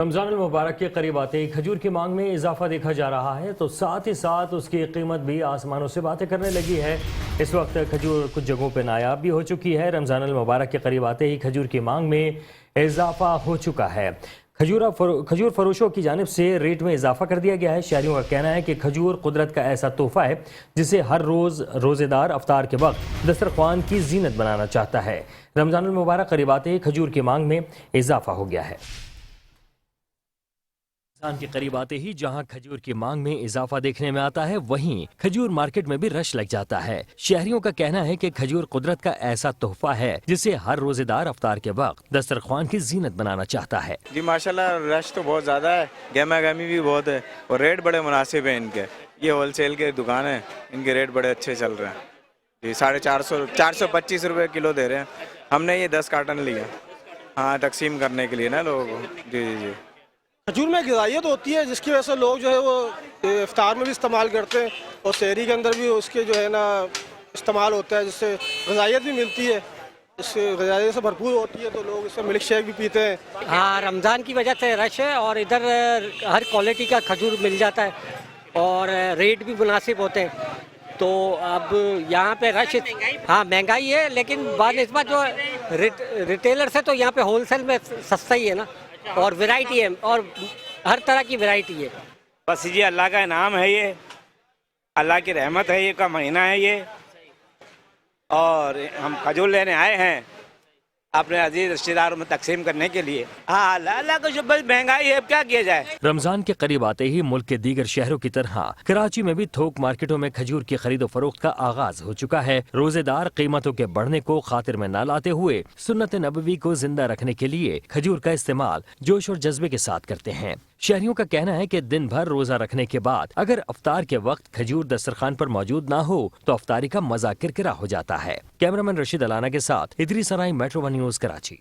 रमज़ान मुबारक के करीब आते ही खजूर की मांग में इजाफा देखा जा रहा है तो साथ ही साथ उसकी कीमत भी आसमानों से बातें करने लगी है। इस वक्त खजूर कुछ जगहों पर नायाब भी हो चुकी है। रमज़ान मुबारक के करीब आते ही खजूर की मांग में इजाफा हो चुका है। खजूरा फरो, खजूर फरोशों की जानब से रेट में इजाफा कर दिया गया है। शहरियों का कहना है कि खजूर कुदरत का ऐसा तोहफा है जिसे हर रोज़ रोज़ेदार अवतार के वक्त दस्तरखान की जीनत बनाना चाहता है। रमज़ान मुबारक करीब आते ही खजूर की मांग में इजाफा हो गया है। रमज़ान के करीब आते ही जहाँ खजूर की मांग में इजाफा देखने में आता है, वहीं खजूर मार्केट में भी रश लग जाता है। शहरियों का कहना है कि खजूर कुदरत का ऐसा तोहफा है, जिसे हर रोजेदार अवतार के वक्त दस्तरखान की जीनत बनाना चाहता है। जी, माशाल्लाह, रश तो बहुत ज़्यादा है गहमा गहमी भी बहुत है, और रेट बड़े मुनासिब है इनके। ये होलसेल के दुकान है, इनके रेट बड़े अच्छे चल रहे हैं। जी, साढ़े चार सौ चार सौ पच्चीस रुपये किलो दे रहे हैं। हमने ये दस कार्टन लिया हाँ तकसीम करने के लिए ना लोगों को। जी जी जी। खजूर में गजाइत होती है जिसकी वजह से लोग जो है वो इफ्तार में भी इस्तेमाल करते हैं और शहरी के अंदर भी उसके जो है ना इस्तेमाल होता है जिससे गजाइत भी मिलती है। इससे गजाइत से भरपूर होती है तो लोग इससे मिल्क शेक भी पीते हैं। हाँ रमज़ान की वजह से रश है और इधर हर क्वालिटी का खजूर मिल जाता है और रेट भी मुनासिब होते हैं। तो अब यहाँ पे रश हाँ महँगाई है लेकिन बाद इस बार जो रिट, रिटेलर से तो यहाँ पे होलसेल में सस्ता ही है ना। और वैरायटी है, और हर तरह की वैरायटी है। बस ये अल्लाह का इनाम है ये। अल्लाह की रहमत है, ये का महीना है ये। और हम खजूर लेने आए हैं। अपने अज़ीज़ रिश्तेदारों में तकसीम करने के लिए। हाँ महँगाई है क्या किया जाए? रमज़ान के करीब आते ही मुल्क के दीगर शहरों की तरह कराची में भी थोक मार्केटों में खजूर की खरीदो फरोख्त का आगाज़ हो चुका है। रोजेदार कीमतों के बढ़ने को खातिर में न लाते हुए सुन्नत नबवी को ज़िंदा रखने के लिए खजूर का इस्तेमाल जोश और जज्बे के साथ करते हैं। शहरियों का कहना है कि दिन भर रोजा रखने के बाद अगर अफ्तार के वक्त खजूर दस्तरखान पर मौजूद ना हो तो अफ्तारी का मज़ा किरकिरा हो जाता है। कैमरामैन रशीद अलाना के साथ इधरी सराय मेट्रो वन न्यूज़, कराची।